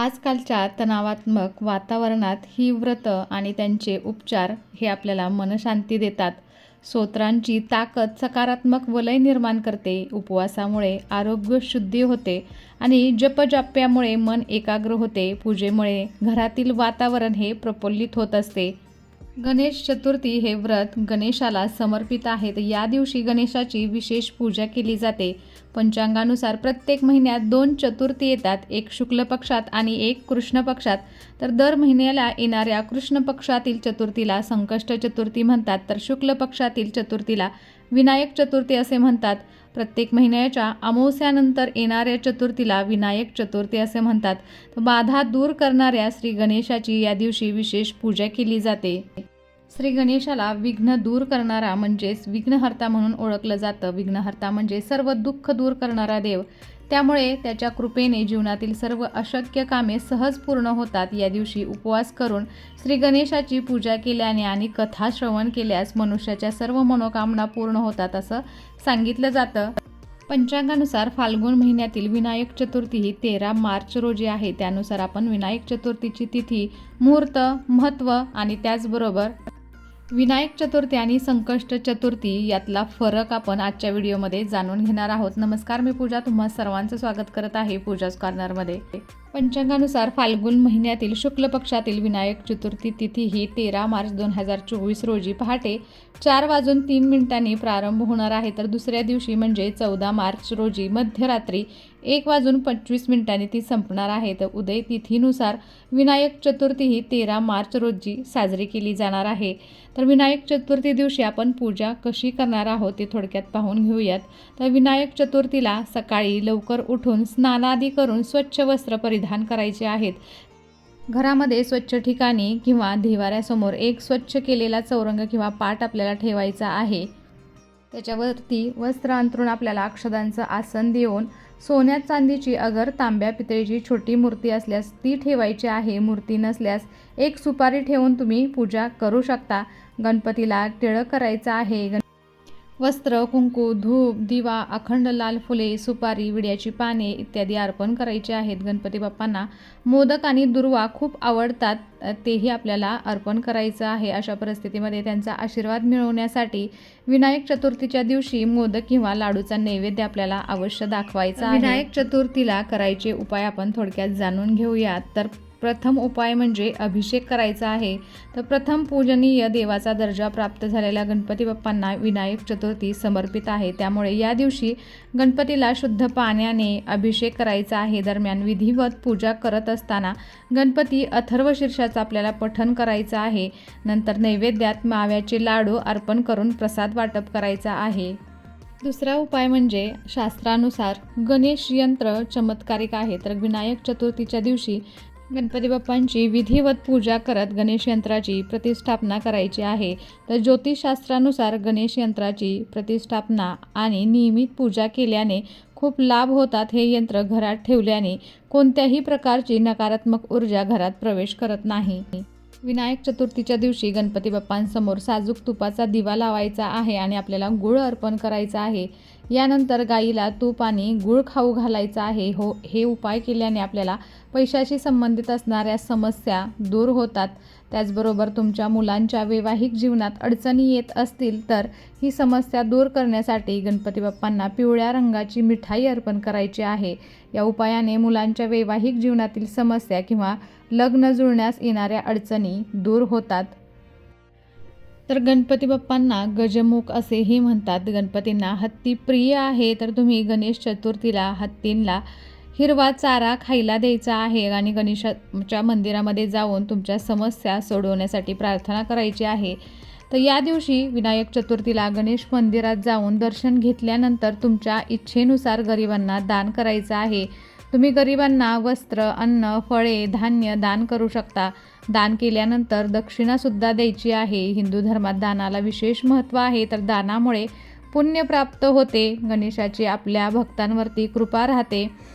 आजकालच्या तणावात्मक वातावरणात ही व्रतं आणि त्यांचे उपचार हे आपल्याला मनशांती देतात. स्तोत्रांची ताकद सकारात्मक वलय निर्माण करते. उपवासामुळे आरोग्य शुद्धी होते आणि जपजाप्यामुळे मन एकाग्र होते. पूजेमुळे घरातील वातावरण हे प्रफुल्लित होत असते. गणेश चतुर्थी हे व्रत गणेशाला समर्पित आहे. तर या दिवशी गणेशाची विशेष पूजा केली जाते. पंचांगानुसार प्रत्येक महिन्यात दोन चतुर्थी येतात. एक शुक्ल पक्षात आणि एक कृष्ण पक्षात. तर दर महिन्याला येणाऱ्या कृष्ण पक्षातील चतुर्थीला संकष्ट चतुर्थी म्हणतात. तर शुक्ल पक्षातील चतुर्थीला विनायक चतुर्थी असे म्हणतात. प्रत्येक महिन्याच्या अमावस्यानंतर येणाऱ्या चतुर्थीला विनायक चतुर्थी असे म्हणतात. बाधा दूर करणाऱ्या श्री गणेशाची या दिवशी विशेष पूजा केली जाते. श्री गणेशाला विघ्न दूर करणारा म्हणजेच विघ्नहर्ता म्हणून ओळखलं जातं. विघ्नहर्ता म्हणजे सर्व दुःख दूर करणारा देव. त्यामुळे त्याच्या कृपेने जीवनातील सर्व अशक्य कामे सहज पूर्ण होतात. या दिवशी उपवास करून श्री गणेशाची पूजा केल्याने आणि कथा श्रवण केल्यास मनुष्याच्या सर्व मनोकामना पूर्ण होतात असं सांगितलं जातं. पंचांगानुसार फाल्गुन महिन्यातील विनायक चतुर्थी ही तेरा मार्च रोजी आहे. त्यानुसार आपण विनायक चतुर्थीची तिथी मुहूर्त महत्त्व आणि त्याचबरोबर विनायक चतुर्थी आणि संकष्ट चतुर्थी यातला फरक आपण आजच्या व्हिडिओमध्ये जाणून घेणार आहोत. नमस्कार मी पूजा. तुम्हा सर्वांचं स्वागत करत आहे पूजाच कॉर्नरमध्ये पंचांगानुसार फाल्गुन महिन्यातील शुक्ल पक्षातील विनायक चतुर्थी तिथी ही तेरा मार्च दोन हजार चोवीस रोजी पहाटे चार वाजून तीन मिनिटांनी प्रारंभ होणार आहे. तर दुसऱ्या दिवशी म्हणजे चौदा मार्च रोजी मध्यरात्री एक वाजून पंचवीस मिनिटांनी ती संपणार आहे. तर उदय तिथीनुसार विनायक चतुर्थी ही तेरा मार्च रोजी साजरी केली जाणार आहे. तर विनायक चतुर्थी दिवशी आपण पूजा कशी करणार आहोत ते थोडक्यात पाहून घेऊयात. तर विनायक चतुर्थीला सकाळी लवकर उठून स्नानादी करून स्वच्छ वस्त्र परिधान करायचे आहेत. घरामध्ये स्वच्छ ठिकाणी किंवा देवाऱ्यासमोर एक स्वच्छ केलेला चौरंग किंवा पाट आपल्याला ठेवायचा आहे. त्याच्यावरती वस्त्र अंतरून आपल्याला अक्षदांचं आसन देऊन सोन्या चांदीची अगर तांब्या पितळीची छोटी मूर्ती असल्यास ती ठेवायची आहे. मूर्ती नसल्यास एक सुपारी ठेवून तुम्ही पूजा करू शकता. गणपतीला टिळक करायचं आहे. गण वस्त्र कुंकू धूप दिवा अखंड लाल फुले सुपारी विड्याची पाने इत्यादी अर्पण करायचे आहेत. गणपती बाप्पांना मोदक आणि दुर्वा खूप आवडतात तेही आपल्याला अर्पण करायचं आहे. अशा परिस्थितीमध्ये त्यांचा आशीर्वाद मिळवण्यासाठी विनायक चतुर्थीच्या दिवशी मोदक किंवा लाडूचा नैवेद्य आपल्याला अवश्य दाखवायचा विनायक चतुर्थीला करायचे उपाय आपण थोडक्यात जाणून घेऊयात. तर प्रथम उपाय म्हणजे अभिषेक करायचा आहे. तर प्रथम पूजनीय देवाचा दर्जा प्राप्त झालेल्या गणपती बाप्पांना विनायक चतुर्थी समर्पित आहे. त्यामुळे या दिवशी गणपतीला शुद्ध पाण्याने अभिषेक करायचा आहे. दरम्यान विधिवत पूजा करत असताना गणपती अथर्व शीर्षाचं आपल्याला पठन करायचं आहे. नंतर नैवेद्यात माव्याचे लाडू अर्पण करून प्रसाद वाटप करायचा आहे. दुसरा उपाय म्हणजे शास्त्रानुसार गणेश यंत्र चमत्कारिक आहे. तर विनायक चतुर्थीच्या दिवशी गणपती बाप्पांची विधिवत पूजा करत गणेश यंत्राची प्रतिष्ठापना करायची आहे. तर ज्योतिषशास्त्रानुसार गणेश यंत्राची प्रतिष्ठापना आणि नियमित पूजा केल्याने खूप लाभ होतात हे यंत्र घरात ठेवल्याने कोणत्याही प्रकारची नकारात्मक ऊर्जा घरात प्रवेश करत नाही. विनायक चतुर्थीच्या दिवशी गणपती बाप्पांसमोर साजूक तुपाचा दिवा लावायचा आहे आणि आपल्याला गुळ अर्पण करायचा आहे. यानंतर गाईला तूप आणि गुळ खाऊ घालायचा आहे. हो हे उपाय केल्याने आपल्याला पैशाशी संबंधित असणाऱ्या समस्या दूर होतात. त्याचबरोबर तुमच्या मुलांच्या वैवाहिक जीवनात अडचणी येत असतील तर ही समस्या दूर करण्यासाठी गणपती बाप्पांना पिवळ्या रंगाची मिठाई अर्पण करायची आहे. या उपायाने मुलांच्या वैवाहिक जीवनातील समस्या किंवा लग्न जुळण्यास येणाऱ्या अडचणी दूर होतात. तर गणपती बाप्पांना गजमुख असेही म्हणतात. गणपतींना हत्ती प्रिय आहे तर तुम्ही गणेश चतुर्थीला हत्तींना हिरवा चारा खायला द्यायचा आहे आणि गणेशाच्या मंदिरामध्ये जाऊन तुमच्या समस्या सोडवण्यासाठी प्रार्थना करायची आहे. तर या दिवशी विनायक चतुर्थीला गणेश मंदिरात जाऊन दर्शन घेतल्यानंतर तुमच्या इच्छेनुसार गरिबांना दान करायचं आहे. तुम्ही गरिबांना वस्त्र अन्न फळे धान्य दान करू शकता. दान केल्यानंतर दक्षिणासुद्धा द्यायची आहे. हिंदू धर्मात दानाला विशेष महत्त्व आहे. तर दानामुळे पुण्य प्राप्त होते. गणेशाची आपल्या भक्तांवरती कृपा राहते.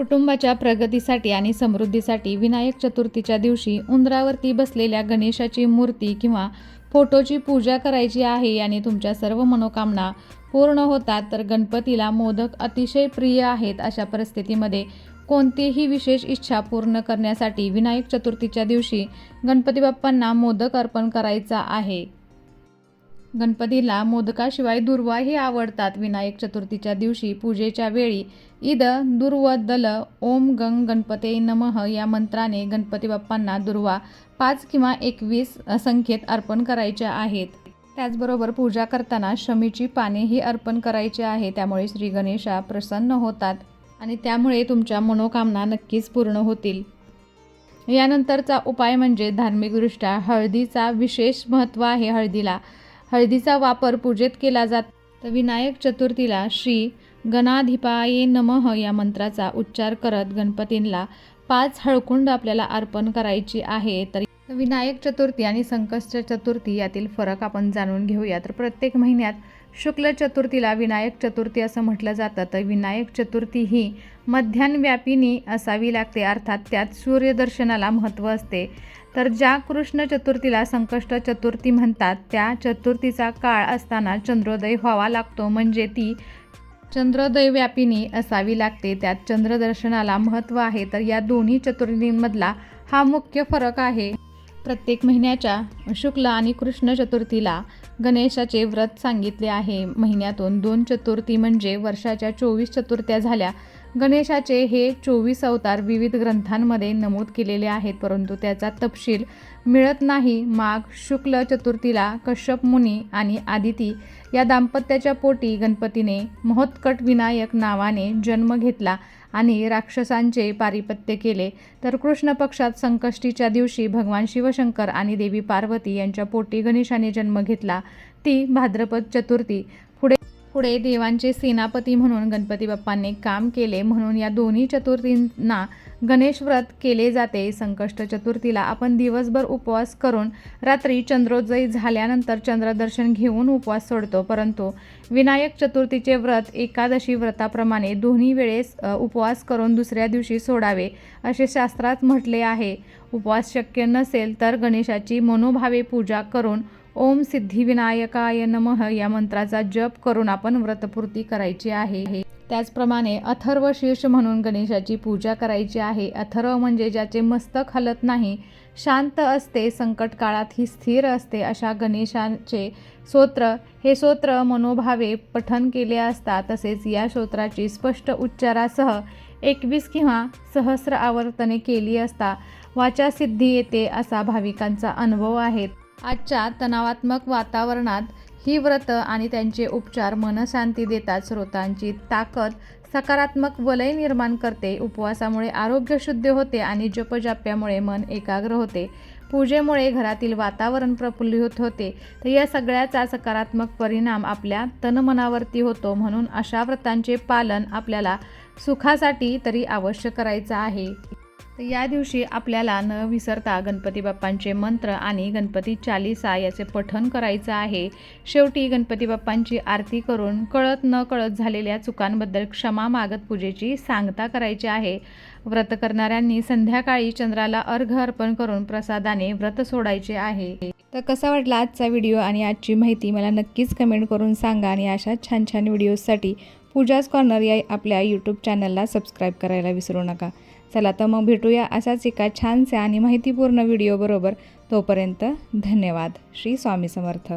कुटुंबाच्या प्रगतीसाठी आणि समृद्धीसाठी विनायक चतुर्थीच्या दिवशी उंदरावरती बसलेल्या गणेशाची मूर्ती किंवा फोटोची पूजा करायची आहे आणि तुमच्या सर्व मनोकामना पूर्ण होतात तर गणपतीला मोदक अतिशय प्रिय आहेत अशा परिस्थितीमध्ये कोणतीही विशेष इच्छा पूर्ण करण्यासाठी विनायक चतुर्थीच्या दिवशी गणपती बाप्पांना मोदक अर्पण करायचा आहे. गणपतीला मोदकाशिवाय दुर्वाही आवडतात. विनायक चतुर्थीच्या दिवशी पूजेच्या वेळी इद दुर्वदल ओम गंग गणपते नमः या मंत्राने गणपती बाप्पांना दुर्वा पाच किंवा एकवीस संख्येत अर्पण करायच्या आहेत. त्याचबरोबर पूजा करताना शमीची पानेही अर्पण करायची आहे. त्यामुळे श्री गणेशा प्रसन्न होतात आणि त्यामुळे तुमच्या मनोकामना नक्कीच पूर्ण होतील. यानंतरचा उपाय म्हणजे धार्मिकदृष्ट्या हळदीचा विशेष महत्त्व आहे. हळदीला हळदीचा वापर पूजेत केला जात. तर विनायक चतुर्थीला श्री गणाधिपाये नमः या मंत्राचा उच्चार करत गणपतींना पाच हळकुंड आपल्याला अर्पण करायची आहे. तर विनायक चतुर्थी आणि संकष्ट चतुर्थी यातील फरक आपण जाणून घेऊया. तर प्रत्येक महिन्यात शुक्ल चतुर्थीला विनायक चतुर्थी असं म्हटलं जातं. तर विनायक चतुर्थी ही मध्यान्व्यापिनी असावी लागते. अर्थात त्यात सूर्यदर्शनाला महत्त्व असते. तर ज्या कृष्ण चतुर्थीला संकष्ट चतुर्थी म्हणतात त्या चतुर्थीचा काळ असताना चंद्रोदय व्हावा लागतो. म्हणजे ती चंद्रोदय व्यापिनी असावी लागते. त्यात चंद्रदर्शनाला महत्त्व आहे. तर या दोन्ही चतुर्थींमधला हा मुख्य फरक आहे. प्रत्येक महिन्याच्या शुक्ल आणि कृष्ण चतुर्थीला गणेशाचे व्रत सांगितले आहे. महिन्यातून दोन चतुर्थी म्हणजे वर्षाच्या चोवीस चतुर्थ्या झाल्या. गणेशाचे हे चोवीस अवतार विविध ग्रंथांमध्ये नमूद केलेले आहेत परंतु त्याचा तपशील मिळत नाही. माघ शुक्ल चतुर्थीला कश्यप मुनी आणि आदिती या दाम्पत्याच्या पोटी गणपतीने महोत्कट विनायक नावाने जन्म घेतला आणि राक्षसांचे पारिपत्य केले. तर कृष्ण पक्षात संकष्टीच्या दिवशी भगवान शिवशंकर आणि देवी पार्वती यांच्या पोटी गणेशाने जन्म घेतला. ती भाद्रपद चतुर्थी. पुढे पुढे देवांचे सेनापती म्हणून गणपती बाप्पांनी काम केले म्हणून या दोन्ही चतुर्थींना गणेश व्रत केले जाते. संकष्ट चतुर्थीला आपण दिवसभर उपवास करून रात्री चंद्रोदय झाल्यानंतर चंद्रदर्शन घेऊन उपवास सोडतो. परंतु विनायक चतुर्थीचे व्रत एकादशी व्रताप्रमाणे दोन्ही वेळेस उपवास करून दुसऱ्या दिवशी सोडावे असे शास्त्रात म्हटले आहे. उपवास शक्य नसेल तर गणेशाची मनोभावे पूजा करून ओम सिद्धिविनायकाय नमः या मंत्राचा जप करून आपण व्रतपूर्ती करायची आहे. त्याचप्रमाणे अथर्व शीर्ष म्हणून गणेशाची पूजा करायची आहे. अथर्व म्हणजे ज्याचे मस्तक हलत नाही शांत असते संकट काळात ही स्थिर असते अशा गणेशाचे स्तोत्र. हे स्तोत्र मनोभावे पठन केले असता तसेच या स्तोत्राची स्पष्ट उच्चारासह एकवीस किंवा सहस्र आवर्तने केली असता वाचासिद्धी येते असा भाविकांचा अनुभव आहे. आजच्या तणावात्मक वातावरणात ही व्रतं आणि त्यांचे उपचार मनशांती देतात स्रोतांची ताकद सकारात्मक वलय निर्माण करते. उपवासामुळे आरोग्य शुद्ध होते आणि जपजाप्यामुळे मन एकाग्र होते. पूजेमुळे घरातील वातावरण प्रफुल्लित होते. तर या सगळ्याचा सकारात्मक परिणाम आपल्या तनमनावरती होतो म्हणून अशा व्रतांचे पालन आपल्याला सुखासाठी तरी अवश्य करायचं आहे. तर या दिवशी आपल्याला न विसरता गणपती बाप्पांचे मंत्र आणि गणपती चालिसा याचे पठण करायचं आहे. शेवटी गणपती बाप्पांची आरती करून कळत न कळत झालेल्या चुकांबद्दल क्षमा मागत पूजेची सांगता करायची आहे. व्रत करणाऱ्यांनी संध्याकाळी चंद्राला अर्घ अर्पण करून प्रसादाने व्रत सोडायचे आहे. तर कसा वाटला आजचा व्हिडिओ आणि आजची माहिती मला नक्कीच कमेंट करून सांगा आणि अशा छान छान व्हिडिओजसाठी पूजाच कॉर्नर या आपल्या यूट्यूब चॅनलला सबस्क्राईब करायला विसरू नका. चला तर मग भेटूया असाच एका छानशा आणि माहितीपूर्ण व्हिडिओबरोबर तोपर्यंत धन्यवाद. श्री स्वामी समर्थ.